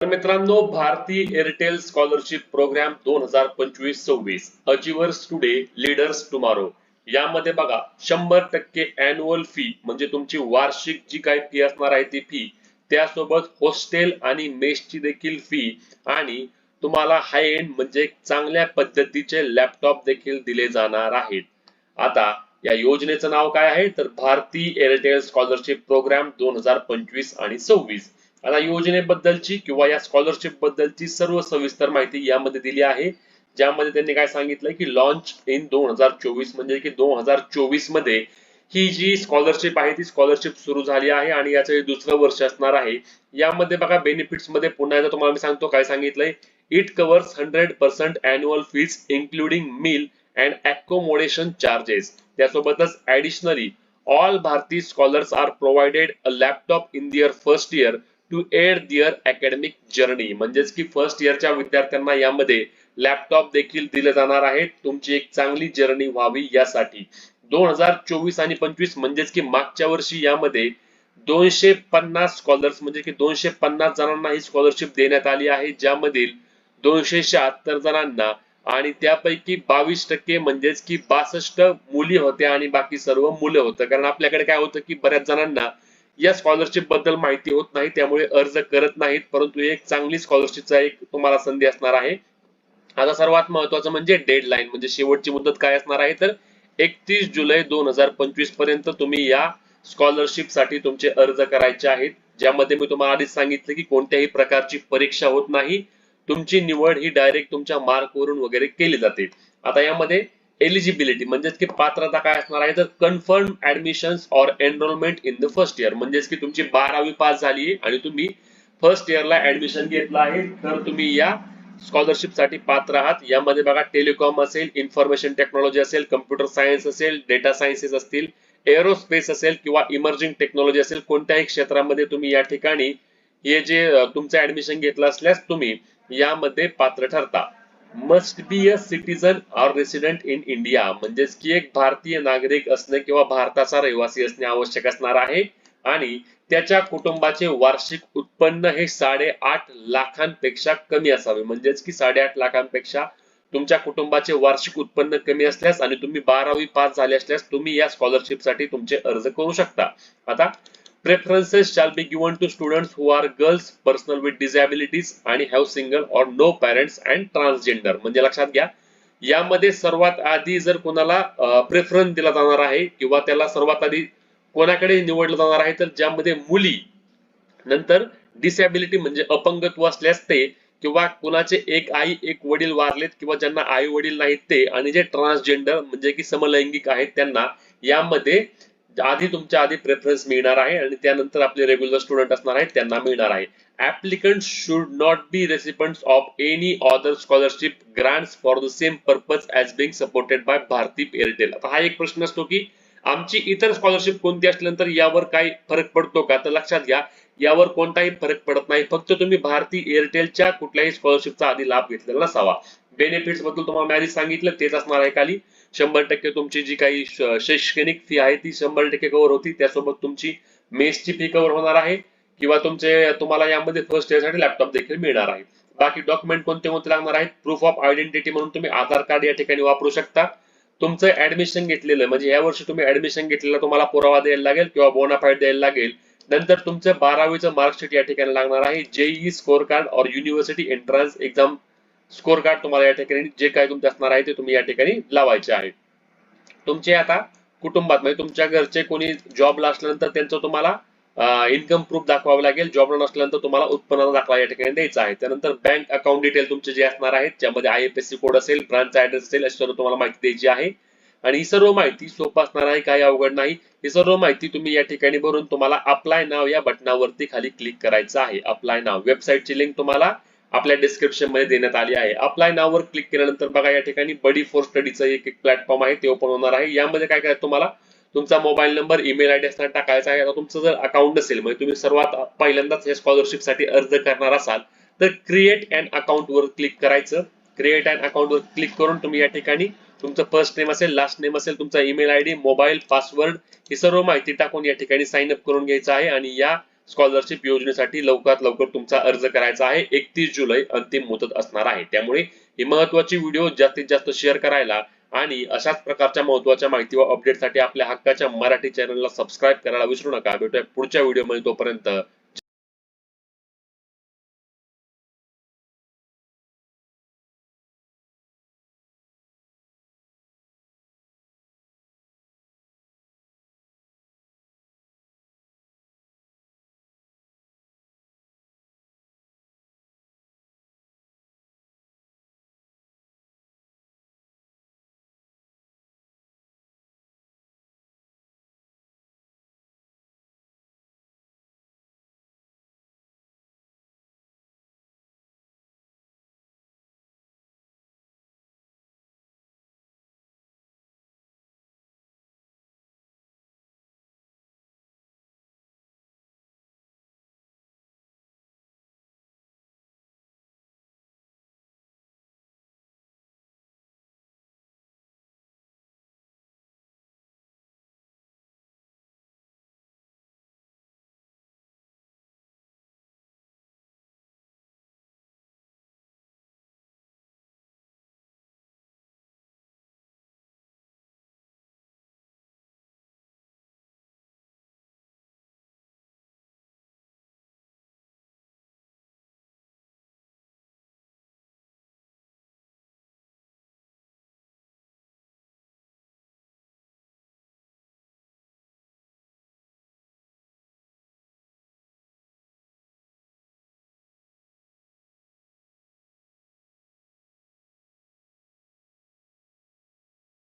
तर मित्रांनो Bharti Airtel scholarship programme दोन हजार पंचवीस सव्वीस अचिव्हर्स टुडे लीडर्स टुमारो. यामध्ये बघा शंभर टक्के अॅन्युअल फी म्हणजे तुमची वार्षिक जी काही फी असणार आहे ती फी त्यासोबत हॉस्टेल आणि मेसची देखील फी आणि तुम्हाला हाय एंड म्हणजे चांगल्या पद्धतीचे लॅपटॉप देखील दिले जाणार आहेत. आता या योजनेचं नाव काय आहे? तर भारती एअरटेल स्कॉलरशिप प्रोग्राम दोन हजार पंचवीस आणि सव्वीस. आता योजनेबद्दलची किंवा या स्कॉलरशिप बद्दलची सर्व सविस्तर माहिती यामध्ये दिली आहे. ज्यामध्ये त्यांनी काय सांगितलंय की लॉन्च इन दोन हजार चोवीस म्हणजे की दोन हजार चोवीसमध्ये ही जी स्कॉलरशिप आहे ती स्कॉलरशिप सुरू झाली आहे आणि याचं हे दुसरं वर्ष असणार आहे. यामध्ये बघा बेनिफिट्समध्ये पुन्हा एकदा तुम्हाला मी सांगतो काय सांगितलंय. It covers hundred percent annual fees including meal and accommodation charges त्यासोबतच additionally all Bharti scholars are provided a laptop in their first year to aid their academic journey म्हणजेच की फर्स्ट इयरच्या विद्यार्थ्यांना यामध्ये लॅपटॉप देखील दिले जाणार आहेत तुमची एक चांगली जर्नी व्हावी यासाठी. दोन हजार चोवीस आणि पंचवीस म्हणजेच की मागच्या वर्षी यामध्ये दोनशे पन्नास स्कॉलर्स म्हणजे की दोनशे पन्नास जणांना ही स्कॉलरशिप देण्यात आली आहे ज्यामधील दोनशे शहात्तर जणांना आणि त्यापैकी बावीस टक्के म्हणजेच की बासष्ट मुली होत्या आणि बाकी सर्व मुलं होतं. कारण आपल्याकडे काय होतं की बऱ्याच जणांना या स्कॉलरशिपबद्दल माहिती होत नाही त्यामुळे अर्ज करत नाहीत परंतु एक चांगली स्कॉलरशिपचा एक तुम्हाला संधी असणार आहे. आता सर्वात महत्वाचं म्हणजे डेडलाईन म्हणजे शेवटची मुदत काय असणार आहे? तर एकतीस जुलै दोन हजार पंचवीसपर्यंत तुम्ही या स्कॉलरशिपसाठी तुमचे अर्ज करायचे आहेत. ज्यामध्ये मी तुम्हाला आधीच सांगितलं की कोणत्याही प्रकारची परीक्षा होत नाही. तुमची निवड ही डायरेक्ट तुमच्या मार्कवरून वगैरे केली जाते. आता यामध्ये एलिजिबिलिटी म्हणजेच की पात्रता काय असणार आहे? तर confirm admission or enrollment in the first year म्हणजेच की तुमची बारावी पास झाली आणि तुम्ही फर्स्ट इयरला ऍडमिशन घेतलं आहे तर तुम्ही या स्कॉलरशिपसाठी पात्र आहात. यामध्ये बघा टेलिकॉम असेल इन्फॉर्मेशन टेक्नॉलॉजी असेल कम्प्युटर सायन्स असेल डेटा सायन्सेस असतील एरोस्पेस असेल किंवा इमर्जिंग टेक्नॉलॉजी असेल कोणत्याही क्षेत्रामध्ये तुम्ही या ठिकाणी हे जे तुमचं ऍडमिशन घेतलं असल्यास तुम्ही यामध्ये पात्र ठरता. Must be a citizen or resident in India. म्हणजेच की एक भारतीय नागरिक असणे किंवा भारताचा रहिवासी असणे आवश्यक असणार आहे. आणि त्याच्या कुटुंबाचे वार्षिक उत्पन्न हे साडेआठ लाखांपेक्षा कमी असावे. म्हणजेच की साडेआठ लाखांपेक्षा तुमच्या कुटुंबाचे वार्षिक उत्पन्न कमी असल्यास आणि तुम्ही बारावी पास झाले असल्यास तुम्ही या स्कॉलरशिपसाठी तुमचे अर्ज करू शकता. आता Preferences shall be given to students who are girls persons with disabilities आणि have single or no parents and transgender म्हणजे लक्षात घ्या यामध्ये सर्वात आधी जर कोणाला प्रेफरन्स दिला जाणार आहे किंवा त्याला सर्वात आधी कोणाकडे निवडलं जाणार आहे तर ज्यामध्ये मुली नंतर डिसॅबिलिटी म्हणजे अपंगत्व असल्यास ते किंवा कुणाचे एक आई एक वडील वारलेत किंवा ज्यांना आई वडील नाहीत ते आणि जे ट्रान्सजेंडर म्हणजे की समलैंगिक आहेत त्यांना यामध्ये आधी तुमच्या आधी प्रेफरन्स मिळणार आहे आणि त्यानंतर आपले रेग्युलर स्टुडंट असणार आहेत त्यांना मिळणार आहे. Applicant should not be recipient of any other scholarship grant for the same purpose as being supported by Bharti Airtel आता हा एक प्रश्न असतो की आमची इतर स्कॉलरशिप कोणती असल्यानंतर यावर काही फरक पडतो का? तर लक्षात घ्या यावर कोणताही फरक पडत नाही. फक्त तुम्ही भारती एअरटेलच्या कुठल्याही स्कॉलरशिपचा आधी लाभ घेतलेला नसावा. बेनिफिट्सबद्दल तुम्हाला मी आधी सांगितलं तेच असणार आहे खाली. शंभर टक्के तुमची जी काही शैक्षणिक फी आहे ती शंभर टक्के कव्हर होती. त्यासोबत तुमची मेसची फी कव्हर होणार आहे. किंवा तुमचे तुम्हाला यामध्ये फर्स्ट इयरसाठी लॅपटॉप देखील मिळणार आहे. बाकी डॉक्युमेंट कोणते कोणते लागणार आहेत? प्रूफ ऑफ आयडेंटिटी म्हणून तुम्ही आधार कार्ड या ठिकाणी वापरू शकता. तुमचं ऍडमिशन घेतलेलं म्हणजे या वर्षी तुम्ही ऍडमिशन घेतलेलं तुम्हाला पुरावा द्यायला लागेल किंवा बोनाफाईड द्यायला लागेल. नंतर तुमचं बारावीचं मार्कशीट या ठिकाणी लागणार आहे. जेईई स्कोर कार्ड और university entrance exam score card तुम्हाला या ठिकाणी जे काय तुमचे असणार आहे ते तुम्ही या ठिकाणी लावायचे आहे तुमचे आता कुटुंबात म्हणजे तुमच्या घरचे कोणी जॉबला असल्यानंतर त्यांचं तुम्हाला इन्कम प्रूफ दाखवावं लागेल. जॉबला नसल्यानंतर तुम्हाला उत्पन्नाचा दाखला या ठिकाणी द्यायचा आहे. त्यानंतर बँक अकाउंट डिटेल तुमचे जे असणार आहेत ज्यामध्ये I F S C code असेल ब्रांच ऍड्रेस असेल अशी सर्व तुम्हाला माहिती द्यायची आहे. आणि ही सर्व माहिती सोपं असणार आहे काही अवघड नाही. ही सर्व माहिती तुम्ही या ठिकाणी भरून तुम्हाला अप्लाय नाव या बटनावरती खाली क्लिक करायचं आहे. अप्लाय नाव वेबसाईटची लिंक तुम्हाला आपल्या डिस्क्रिप्शनमध्ये देण्यात आली आहे. अप्लाय नाववर क्लिक केल्यानंतर बघा या ठिकाणी बडी फॉर स्टडीचं एक एक प्लॅटफॉर्म आहे ते ओपन होणार आहे. यामध्ये काय करायचं तुम्हाला तुमचा मोबाईल नंबर ईमेल आयडी असणार टाकायचा आहे. आता तुमचं जर अकाउंट असेल म्हणजे तुम्ही सर्वात पहिल्यांदाच या स्कॉलरशिपसाठी अर्ज करणार असाल तर क्रिएट अँड अकाउंट वर क्लिक करायचं. क्रिएट अँड अकाउंट वर क्लिक करून तुम्ही या ठिकाणी तुमचं फर्स्ट नेम असेल लास्ट नेम असेल तुमचा ईमेल आयडी मोबाईल पासवर्ड ही सर्व माहिती टाकून या ठिकाणी साइन अप करून घ्यायचं आहे. आणि या स्कॉलरशिप योजनेसाठी लवकरात लवकर तुमचा अर्ज करायचा आहे. एकतीस जुलै अंतिम मुदत असणार आहे. त्यामुळे ही महत्वाची व्हिडिओ जास्तीत जास्त शेअर करायला आणि अशाच प्रकारच्या महत्त्वाच्या माहिती व अपडेटसाठी आपल्या हक्काच्या मराठी चॅनलला सबस्क्राईब करायला विसरू नका. भेटूया पुढच्या व्हिडिओमध्ये तोपर्यंत.